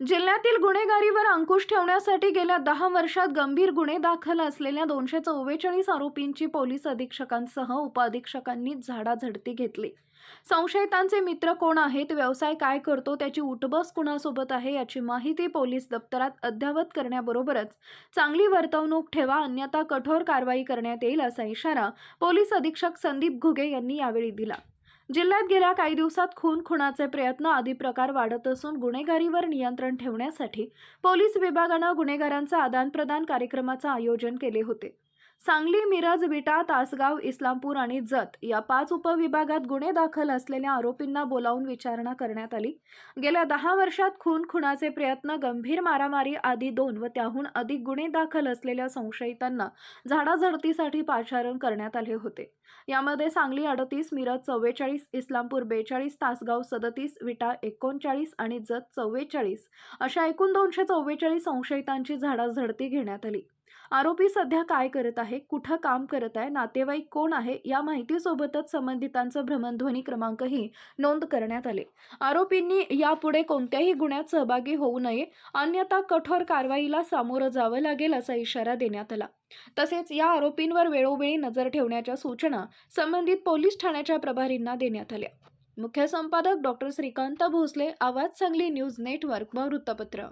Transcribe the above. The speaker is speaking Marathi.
जिल्ह्यातील गुन्हेगारीवर अंकुश ठेवण्यासाठी गेल्या दहा वर्षात गंभीर गुन्हे दाखल असलेल्या दोनशे चव्वेचाळीस आरोपींची पोलीस अधीक्षकांसह उपअधीक्षकांनी झाडाझडती घेतली. संशयितांचे मित्र कोण आहेत? व्यवसाय काय करतो? त्याची उठबस कुणासोबत आहे? याची माहिती पोलीस दप्तरात अद्ययावत करण्याबरोबरच चांगली वर्तवणूक ठेवा अन्यथा कठोर कारवाई करण्यात येईल असा इशारा पोलीस अधीक्षक संदीप घुगे यांनी यावेळी दिला. जिल्ह्यात गेल्या काही दिवसात खून खुनाचे प्रयत्न आदी प्रकार वाढत असून गुन्हेगारीवर नियंत्रण ठेवण्यासाठी पोलीस विभागानं गुन्हेगारांचा आदानप्रदान कार्यक्रमाचं आयोजन केले होते. सांगली मिरज विटा तासगाव इस्लामपूर आणि जत या पाच उपविभागात गुन्हे दाखल असलेल्या आरोपींना बोलावून विचारणा करण्यात आली. गेल्या दहा वर्षात खून खुनाचे प्रयत्न गंभीर मारामारी आदी दोन व त्याहून अधिक गुन्हे दाखल असलेल्या संशयितांना झाडाझडतीसाठी पाचारण करण्यात आले होते. यामध्ये सांगली अडतीस मिरज चव्वेचाळीस इस्लामपूर बेचाळीस तासगाव सदतीस विटा एकोणचाळीस आणि जत चव्वेचाळीस अशा एकूण दोनशे चव्वेचाळीस संशयितांची झाडाझडती घेण्यात आली. आरोपी सध्या काय करत आहे? कुठं काम करत आहे? नातेवाईक कोण आहे? या माहितीसोबतच संबंधितांचं भ्रमणध्वनी क्रमांकही नोंद करण्यात आले. आरोपींनी यापुढे कोणत्याही गुन्ह्यात सहभागी होऊ नये. अन्यथा कठोर कारवाईला सामोरं जावं लागेल असा इशारा देण्यात आला. तसेच या आरोपींवर वेळोवेळी नजर ठेवण्याच्या सूचना संबंधित पोलीस ठाण्याच्या प्रभारींना देण्यात आल्या. मुख्य संपादक डॉक्टर श्रीकांत भोसले आवाज सांगली न्यूज नेटवर्क व वृत्तपत्र.